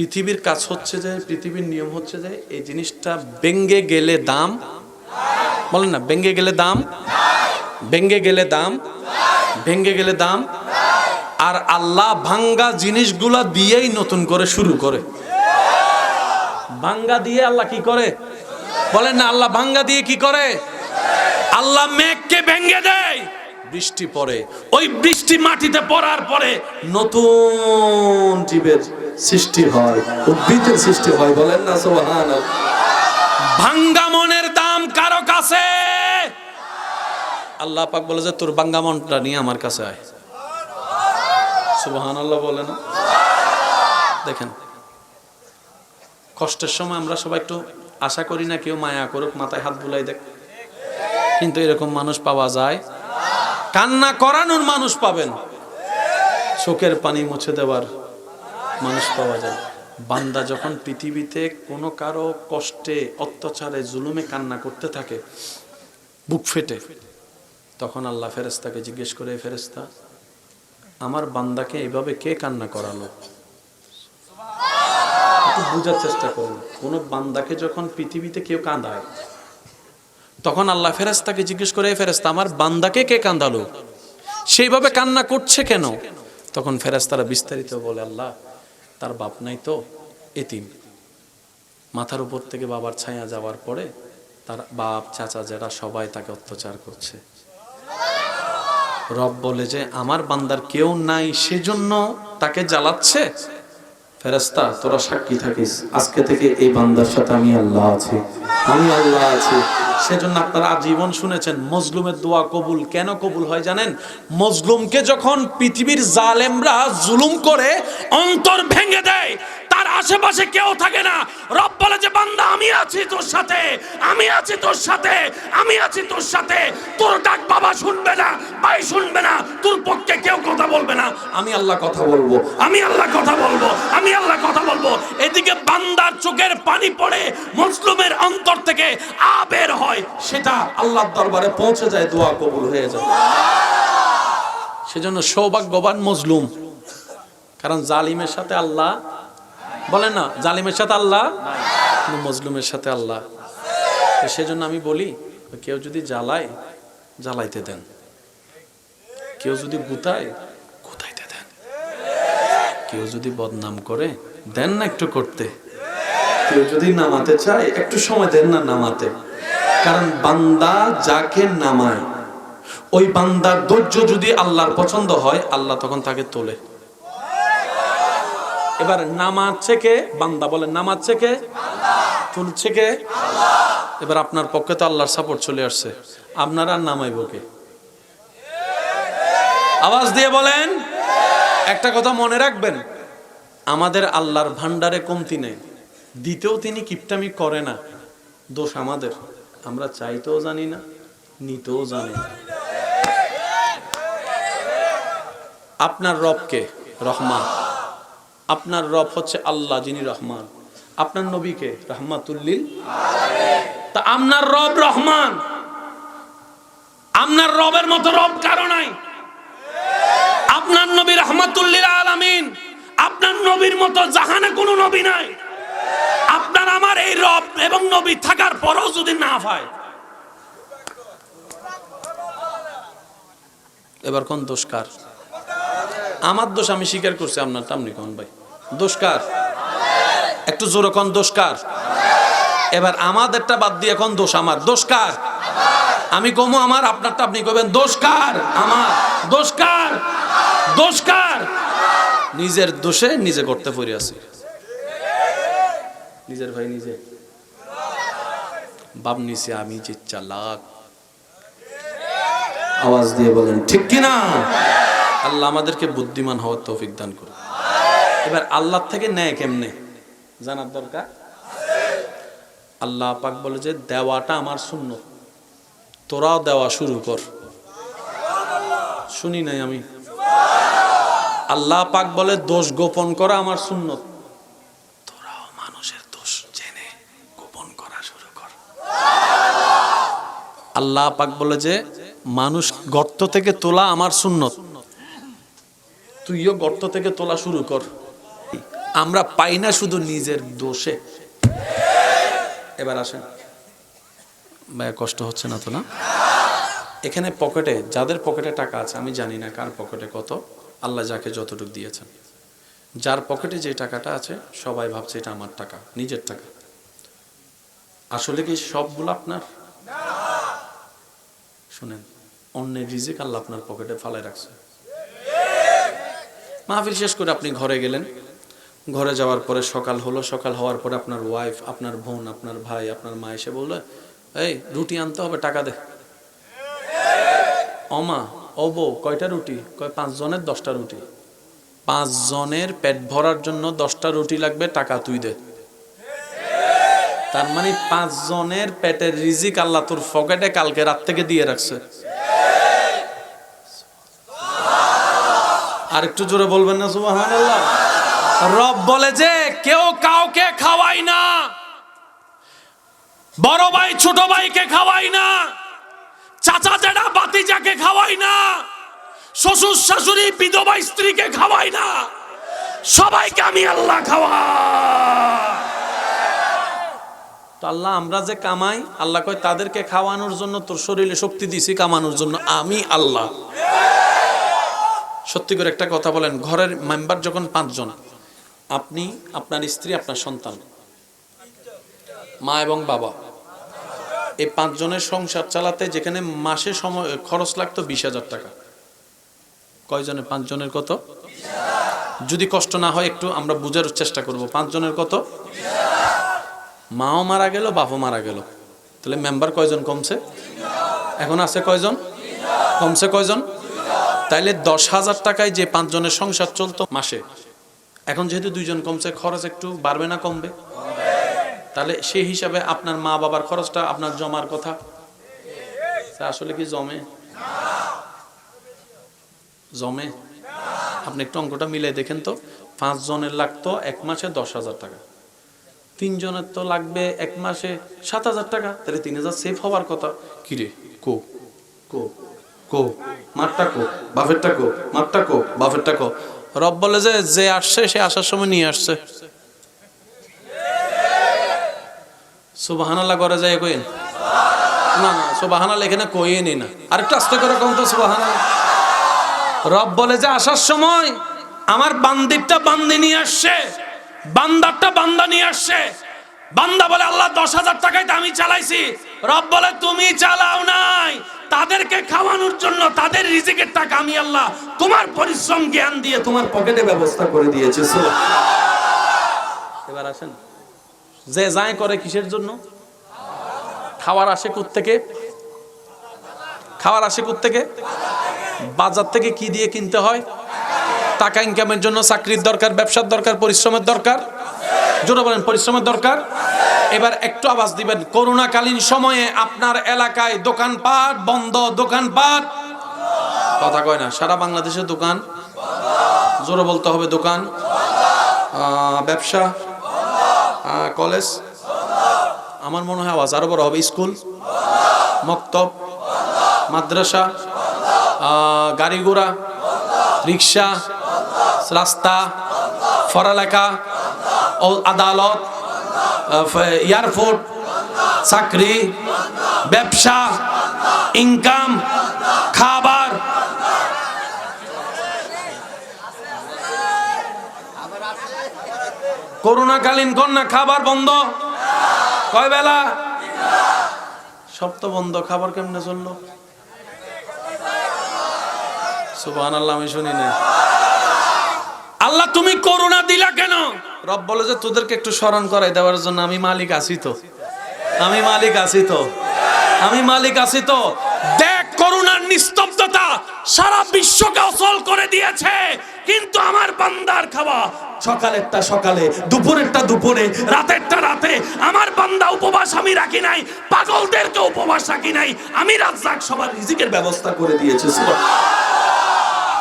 পৃথিবীর কাজ হচ্ছে যে, পৃথিবীর নিয়ম হচ্ছে যে, এই জিনিসটা ব্যঙ্গে গেলে দাম। বলেন না ব্যঙ্গে গেলে দাম। ব্যঙ্গে গেলে দাম। ভেঙ্গে গেলে দাম। আর আল্লাহ ভাঙ্গা জিনিসগুলা দিয়েই নতুন করে শুরু করে। ভাঙ্গা দিয়ে আল্লাহ কি করে? বলেন না, আল্লাহ ভাঙ্গা দিয়ে কি করে? আল্লাহ মেঘকে ভেঙ্গে দেয়। বৃষ্টি পড়ে। ওই বৃষ্টি মাটিতে পড়ার পরে নতুন জীবের সৃষ্টি হয়, উদ্ভিদের সৃষ্টি হয়, বলেন না সোহান ভাঙ্গা মনের দাম কারও কাছে? আল্লাহ পাক বলে যে, তোর ভাঙ্গা মনটা নিয়ে আমার কাছে আয়। সুবহান আল্লাহ বলে না? দেখেন, কষ্টের সময় আমরা সবাই একটু আশা করি না, কেউ মায়া করুক, মাথায় হাত বুলাই দেখ। কিন্তু এরকম মানুষ পাওয়া যায় কান্না করানোর মানুষ পাবেন। চোখের পানি মুছে দেওয়ার মানুষ পাওয়া যায়। বান্দা যখন পৃথিবীতে কোনো কারও কষ্টে, অত্যাচারে, জুলুমে কান্না করতে থাকে, বুক ফেটে, তখন আল্লাহ ফেরেস্তাকে জিজ্ঞেস করে ফেরেস্তা আমার বান্দাকে এইভাবে কে কান্না করালো? একটু বোঝার চেষ্টা করুন। কোনো বান্দাকে যখন পৃথিবীতে কেউ কাঁদায় তখন আল্লাহ ফেরেস্তাকে জিজ্ঞেস করে ফেরেস্তা আমার বান্দাকে কে কান্দালো? সেইভাবে কান্না করছে কেন? তখন ফেরেস্তারা বিস্তারিত বলে, আল্লাহ, তার বাপ নাই তো, এতিম। মাথার উপর থেকে বাবার ছায়া যাওয়ার পরে তার বাপ, চাচা যারা সবাই তাকে অত্যাচার করছে। রব বলে যে, আমার বান্দার কেউ নাই, সেজন্য তাকে জ্বালাচ্ছে? ফেরেস্তা তোরা সাক্ষী থাকিস। আজকে থেকে এই বান্দার সাথে আমি আল্লাহ আছি। আমি আল্লাহ আছি। সেজন্য আপনারা আজীবন শুনেছেন, মজলুমের দোয়া কবুল কেন কবুল হয় জানেন? মজলুমকে যখন পৃথিবীর জালেমরা জুলুম করে, অন্তর ভেঙে দেয়, তার আশেপাশে কেউ থাকে না। রব বলে যে, বান্দা, আমি আছি তোর সাথে, আমি আছি তোর সাথে, আমি আছি তোর সাথে। তোর ডাক বাবা শুনবে না ভাই শুনবে না, তোর পক্ষে কেউ কথা বলবে না। আমি আল্লাহ কথা বলব, আমি আল্লাহ কথা বলব, আমি আল্লাহ কথা বলব। এদিকে বান্দার চোখের পানি পড়ে মুসলিমের অন্তর থেকে আবের হয়, সেটা আল্লাহর দরবারে পৌঁছে যায়, দোয়া কবুল হয়ে যায়। সেজন্য সৌভাগ্যবান মজলুম। কারণ জালিমের সাথে আল্লাহ, বলেন না, জালিমের সাথে আল্লাহ মজলুমের সাথে আল্লাহ। সেজন্য আমি বলি, কেউ যদি জ্বালায়, জ্বালাইতে দেন। কেউ যদি গুতায় গুতাইতে দেন? কেউ যদি বদনাম করে, দেন না একটু করতে। কেউ যদি নামাতে চায়, একটু সময় দেন না নামাতে। কারণ বান্দা যাকে নামায়, ওই বান্দার ধৈর্য যদি আল্লাহর পছন্দ হয়, আল্লাহ তখন তাকে তোলে। এবার নামাচ্ছে কে? বান্দা বলে, নামাচ্ছে কে? তুলছে কে? এবার আপনার পক্ষে তো আল্লাহর সাপোর্ট চলে আসছে। আপনারা নামাইব কে? আওয়াজ দিয়ে বলেন, একটা কথা মনে রাখবেন, আমাদের আল্লাহর ভান্ডারে কমতি নেই। দিতেও তিনি কিপটামি করে না। দোষ আমাদের। আমরা চাইতেও জানি না, নিতেও জানি না। আপনার রবকে রহমান। আপনার রব হচ্ছে আল্লাহ, যিনি রহমান। আপনার নবীকে রহমাতুল্লিল তা আপনার রব রহমান। আপনার রবের মতো রব কারও নাই। আপনার নবী রহমাতুল্লিল আলামিন, আপনার নবীর মতো জাহানে কোনো নবী নাই। আপনার আমার এই রব এবং নবী থাকার পরও যদি না হয়। এবার কোন দোষকার আমার দোষ আমি স্বীকার করছি, আপনার টামনি কোন ভাই? দোষকার একটু জোরে কোন দোষকার এবার আমাদেরটা বাদ দিয়ে এখন দোষ আমার? দোষকার আমি কমু আমার, আপনারটা আপনি কবেন দোষকার আমার। দোষকার দোষকার নিজের দোষে নিজে করতে পড়ে আছি। নিজের ভাই নিজে। বাপ নিছে, আমি যে চালাক। আওয়াজ দিয়ে বলেন, ঠিক কিনা আল্লাহ আমাদেরকে বুদ্ধিমান হওয়ার তৌফিক দান করুন এবার আল্লাহ থেকে নেয় কেমনে? জানার দরকার? আল্লাহ পাক বলে যে, দেওয়াটা আমার শূন্য তোরাও দেওয়া শুরু কর। শুনি নাই আমি। আল্লাহ পাক বলে, দোষ গোপন করা আমার সুন্নত। তোরাও মানুষের দোষ জেনে গোপন করা শুরু কর। আল্লাহ পাক বলে যে, মানুষ গর্ত থেকে তোলা আমার সুন্নত। তুইও গর্ত থেকে তোলা শুরু কর। আমরা পাই না শুধু নিজের দোষে। এবার আসেন। ভাইয়া, কষ্ট হচ্ছে না তো না? এখানে পকেটে, যাদের পকেটে টাকা আছে, আমি জানি না কার পকেটে কত। আল্লাহ যাকে যতটুকু দিয়েছেন। যার পকেটে যে টাকাটা আছে, সবাই ভাবছে এটা আমার টাকা, নিজের টাকা। আসলে কি সবগুলো আপনার? শুনেন, অন্যের রিজিক আল্লাহ আপনার পকেটে ফালাই রাখছে। মাহফিল শেষ করে আপনি ঘরে গেলেন। ঘরে যাওয়ার পরে সকাল হলো, সকাল হওয়ার পরে আপনার ওয়াইফ আপনার বোন, আপনার ভাই, আপনার মা এসে বলল, এই, রুটি আনতে হবে, টাকা দে। অমা ও কয়টা রুটি? কয় পাঁচ জনের দশটা রুটি। পাঁচ জনের পেট ভরার জন্য দশটা রুটি লাগবে, টাকা তুই দে। তার মানে পাঁচ জনের পেটের রিজিক আল্লাহ তোর ফকেটে কালকে রাত থেকে দিয়ে রাখছে। আর একটু জোরে বলবেন না, সুবহানাল্লাহ। রব বলে যে, কেউ কাউকে খাওয়াই না। বড় ভাই, ছোট ভাইকে খাওয়াই না। চাচা জেঠা বাতিজাকে খাওয়াই না। শ্বশুর শাশুড়ি বিধবা স্ত্রীকে খাওয়াই না। সবাইকে আমি আল্লাহ খাওয়া আল্লাহ, আমরা যে কামাই, আল্লাহ কয়, তাদেরকে খাওয়ানোর জন্য তোর শরীরে শক্তি দিছি, কামানোর জন্য আমি আল্লাহ। সত্যি করে একটা কথা বলেন, ঘরের মেম্বার যখন পাঁচজন, আপনি, আপনার স্ত্রী, আপনার সন্তান, মা এবং বাবা এই পাঁচজনের সংসার চালাতে যেখানে মাসে সময়, খরচ লাগতো বিশ হাজার টাকা। কয়জনের, পাঁচজনের কত? যদি কষ্ট না হয় একটু আমরা বুঝার চেষ্টা করব। পাঁচজনের কত? মাও মারা গেল, বাপও মারা গেল। তাহলে মেম্বার কয়জন কমছে? এখন আছে কয়জন? কমছে কয়জন? তাইলে দশ হাজার টাকায় যে পাঁচজনের সংসার চলতো মাসে। এখন যেহেতু দুইজন কমছে, খরচ একটু বাড়বে না, কমবে? তাহলে সেই হিসাবে আপনার মা বাবার খরচটা আপনার জমার কথা। আসলে কি জমে? জমে? আপনি একটু অঙ্কটা মিলে দেখেন তো। পাঁচ জনের লাগতো এক মাসে দশ হাজার টাকা। তিনজনের তো লাগবে এক মাসে সাত হাজার টাকা। তাহলে তিন হাজার সেফ হওয়ার কথা। কিরে কো? কো? কো? মারটা কো? বাফেরটা কো? মারটা কো? বাফেরটা কো? রব বলে যে যে আসছে, সে আসার সময় নিয়ে আসছে। সুবাহানাল্লাহ যায় কইন? না না, সুবাহানাল্লাহ এখানে কইয়ে নি। আরেকটু আস্তে করে তো রব বলে যে আসার সময় আমার বান্দিরটা বান্দি নিয়ে আসছে, বান্দারটা বান্দা নিয়ে আসছে। বান্দা বলে, আল্লাহ, দশ হাজার টাকায় তো আমি চালাইছি। রব বলে, তুমি চালাও নাই। তাদেরকে খাওয়ানোর জন্য, তাদের রিজিকের টাকা আমি আল্লাহ তোমার পরিশ্রম জ্ঞান দিয়ে তোমার পকেটে ব্যবস্থা করে দিয়েছে। এবার আসেন। যে যায় করে কিসের জন্য? খাওয়ার আসে থেকে খাওয়ার আসে থেকে বাজার থেকে কি দিয়ে কিনতে হয়? টাকা ইনকামের জন্য চাকরির দরকার, ব্যবসার দরকার, পরিশ্রমের দরকার? জোরে বলেন, পরিশ্রমের দরকার? এবার একটু আওয়াজ দিবেন। করোনাকালীন সময়ে আপনার এলাকায় দোকানপাট বন্ধ, দোকানপাট? কথা কয় না, সারা বাংলাদেশের দোকান? জোরে বলতে হবে দোকান। ব্যবসা? কলেজ? আমার মনে হয় আওয়াজ আরও বড় হবে। স্কুল? মক্তব? মাদ্রাসা? গাড়ি ঘোড়া? রিক্সা? রাস্তা? পড়ালেখা? আদালত? এয়ারপোর্ট? চাকরি? ব্যবসা? ইনকাম? খাবার? করোনাকালীন কন্যা, খাবার বন্ধ। কয় বেলা? সব তো বন্ধ, খাবার কেমনে চলল? সুবহান আল্লাহ আমি শুনি না আল্লাহ, তুমি করোনা দিলা কেন? রব বলে যে, তোদেরকে একটু স্মরণ করাই দেওয়ার জন্য আমি মালিক আছি তো। আমি মালিক আছি তো। আমি মালিক আছি তো। দেখ করোনার নিস্তব্ধতা সারা বিশ্বকে অচল করে দিয়েছে। আমার বান্দার খাওয়া। সকালেরটা সকালে, দুপুরেরটা দুপুরে, রাতেরটা রাতে। আমার বান্দা উপবাস আমি রাখি নাই, পাগলদেরকে উপবাস রাখি নাই। আমি রাজ্জাক সবার রিজিকের ব্যবস্থা করে দিয়েছি